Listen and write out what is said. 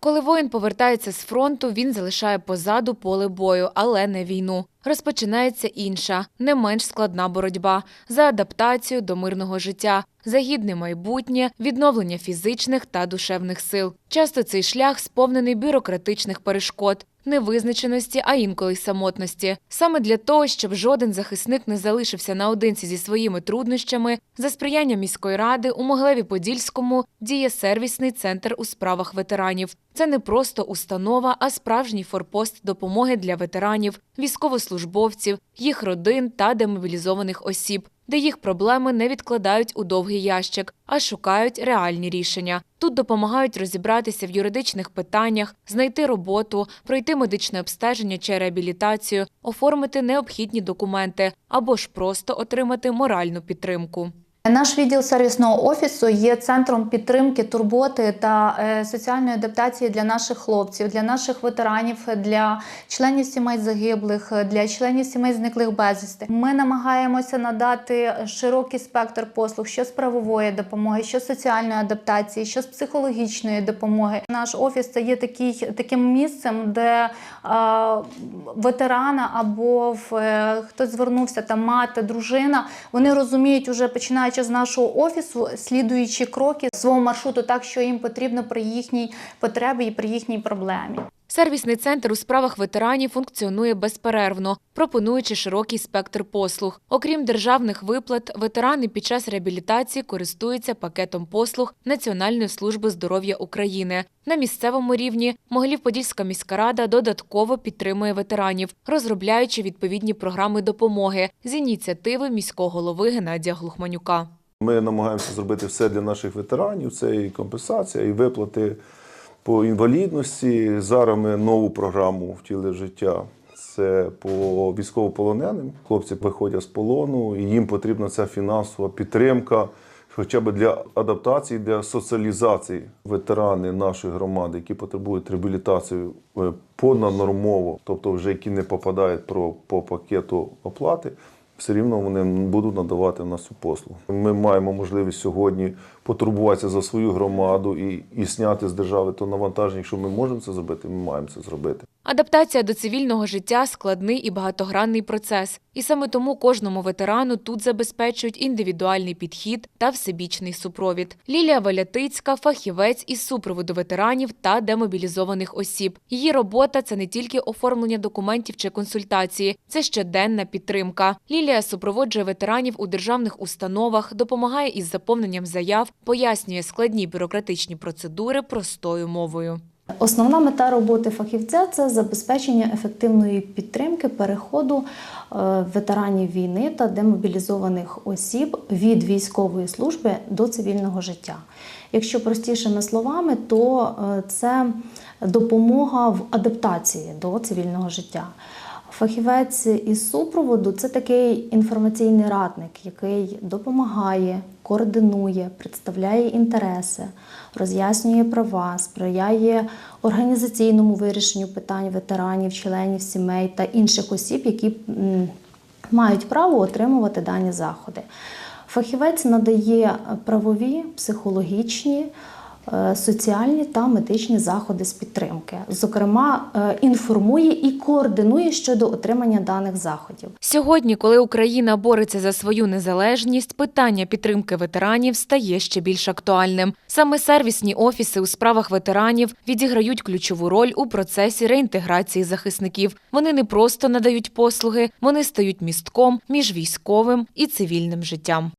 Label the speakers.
Speaker 1: Коли воїн повертається з фронту, він залишає позаду поле бою, але не війну. Розпочинається інша, не менш складна боротьба за адаптацію до мирного життя, за гідне майбутнє, відновлення фізичних та душевних сил. Часто цей шлях сповнений бюрократичних перешкод, невизначеності, а інколи й самотності. Саме для того, щоб жоден захисник не залишився наодинці зі своїми труднощами, за сприяння міської ради у Могилеві-Подільському діє сервісний центр у справах ветеранів. Це не просто установа, а справжній форпост допомоги для ветеранів, військовослужбовців, їх родин та демобілізованих осіб, де їх проблеми не відкладають у довгий ящик, а шукають реальні рішення. Тут допомагають розібратися в юридичних питаннях, знайти роботу, пройти медичне обстеження чи реабілітацію, оформити необхідні документи або ж просто отримати моральну підтримку.
Speaker 2: Наш відділ сервісного офісу є центром підтримки, турботи та е, соціальної адаптації для наших хлопців, для наших ветеранів, для членів сімей загиблих, для членів сімей зниклих безвісти. Ми намагаємося надати широкий спектр послуг, що з правової допомоги, що з соціальної адаптації, що з психологічної допомоги. Наш офіс це є такий, таким місцем, де е, ветерана або в, е, хтось звернувся там мати, дружина. Вони розуміють, уже починаючи з нашого офісу, слідуючи кроки свого маршруту, так що їм потрібно при їхній потребі і при їхній проблемі.
Speaker 1: Сервісний центр у справах ветеранів функціонує безперервно, пропонуючи широкий спектр послуг. Окрім державних виплат, ветерани під час реабілітації користуються пакетом послуг Національної служби здоров'я України. На місцевому рівні Могилів-Подільська міська рада додатково підтримує ветеранів, розробляючи відповідні програми допомоги з ініціативи міського голови Геннадія Глухманюка.
Speaker 3: Ми намагаємося зробити все для наших ветеранів. Це і компенсація, і виплати по інвалідності. Зараз ми нову програму втіли в життя. Це по військовополоненим. Хлопці виходять з полону, і їм потрібна ця фінансова підтримка, хоча б для адаптації, для соціалізації ветерани нашої громади, які потребують реабілітації е, понаднормово, тобто вже які не попадають про, по пакету оплати. Все рівно вони будуть надавати на цю послугу. Ми маємо можливість сьогодні потурбуватися за свою громаду і, і зняти з держави то навантаження. Якщо ми можемо це зробити, ми маємо це зробити.
Speaker 1: Адаптація до цивільного життя складний і багатогранний процес, і саме тому кожному ветерану тут забезпечують індивідуальний підхід та всебічний супровід. Лілія Валятицька фахівець із супроводу ветеранів та демобілізованих осіб. Її робота це не тільки оформлення документів чи консультації, це щоденна підтримка. Лілія супроводжує ветеранів у державних установах, допомагає із заповненням заяв, пояснює складні бюрократичні процедури простою мовою.
Speaker 2: Основна мета роботи фахівця це забезпечення ефективної підтримки переходу е, ветеранів війни та демобілізованих осіб від військової служби до цивільного життя. Якщо простішими словами, то е, це допомога в адаптації до цивільного життя. Фахівець із супроводу це такий інформаційний радник, який допомагає, координує, представляє інтереси, роз'яснює права, сприяє організаційному вирішенню питань ветеранів, членів сімей та інших осіб, які мають право отримувати дані заходи. Фахівець надає правові, психологічні. Е, Соціальні та медичні заходи з підтримки, зокрема, е, інформує і координує щодо отримання даних заходів.
Speaker 1: Сьогодні, коли Україна бореться за свою незалежність, питання підтримки ветеранів стає ще більш актуальним. Саме сервісні офіси у справах ветеранів відіграють ключову роль у процесі реінтеграції захисників. Вони не просто надають послуги, вони стають містком між військовим і цивільним життям.